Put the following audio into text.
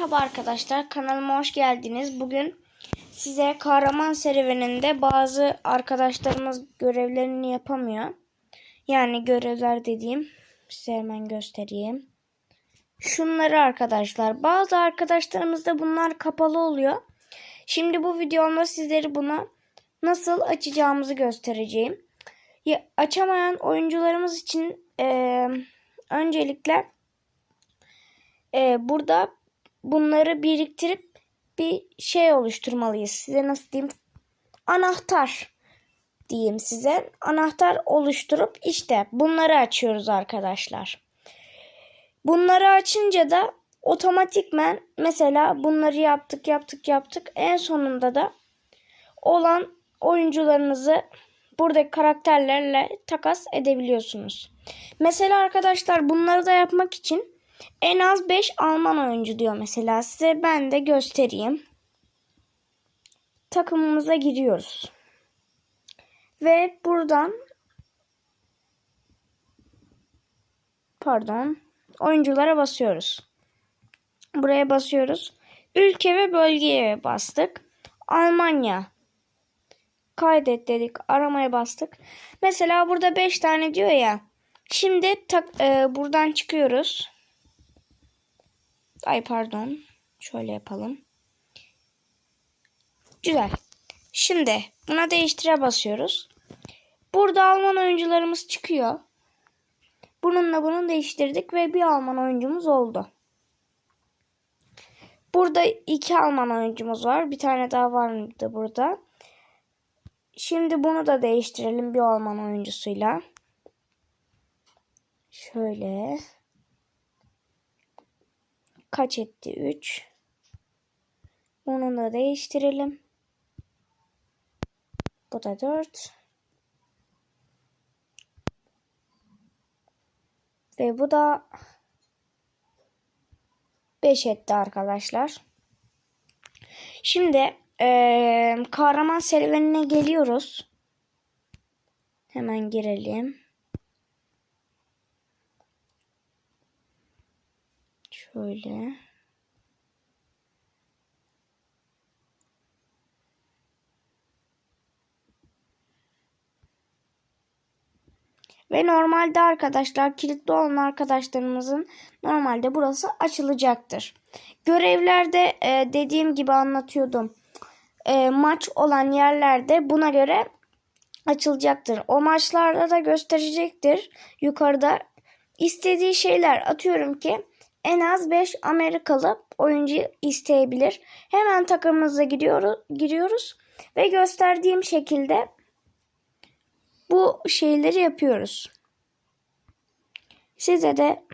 Merhaba arkadaşlar kanalıma hoş geldiniz. Bugün size kahraman serüveninde bazı arkadaşlarımız görevlerini yapamıyor. Yani görevler dediğim size hemen göstereyim. Şunları arkadaşlar bazı arkadaşlarımızda bunlar kapalı oluyor. Şimdi bu videomda sizleri buna nasıl açacağımızı göstereceğim. Ya, açamayan oyuncularımız için eee, öncelikle eee, burada bunları biriktirip bir şey oluşturmalıyız. Size nasıl diyeyim? Anahtar diyeyim size. Anahtar oluşturup işte bunları açıyoruz arkadaşlar. Bunları açınca da otomatikmen mesela bunları yaptık yaptık yaptık. En sonunda da olan oyuncularınızı buradaki karakterlerle takas edebiliyorsunuz. Mesela arkadaşlar bunları da yapmak için en az 5 Alman oyuncu diyor mesela. Size ben de göstereyim. Takımımıza giriyoruz. Ve buradan pardon oyunculara basıyoruz. Buraya basıyoruz. Ülke ve bölgeye bastık. Almanya. Kaydet dedik. Aramaya bastık. Mesela burada 5 tane diyor ya. Şimdi tak, e, buradan çıkıyoruz. Ay pardon. Şöyle yapalım. Güzel. Şimdi buna değiştire basıyoruz. Burada Alman oyuncularımız çıkıyor. Bununla bunu değiştirdik ve bir Alman oyuncumuz oldu. Burada iki Alman oyuncumuz var. Bir tane daha var mıydı burada? Şimdi bunu da değiştirelim bir Alman oyuncusuyla. Şöyle. Kaç etti? 3. Bunu da değiştirelim. Bu da 4. Ve bu da 5 etti arkadaşlar. Şimdi eee, kahraman serüvenine geliyoruz. Hemen girelim. Şöyle. Ve normalde arkadaşlar kilitli olan arkadaşlarımızın normalde burası açılacaktır. Görevlerde e, dediğim gibi anlatıyordum. E, maç olan yerlerde buna göre açılacaktır. O maçlarda da gösterecektir. Yukarıda istediği şeyler atıyorum ki en az 5 Amerikalı oyuncu isteyebilir. Hemen takımımıza giriyoruz, giriyoruz ve gösterdiğim şekilde bu şeyleri yapıyoruz. Size de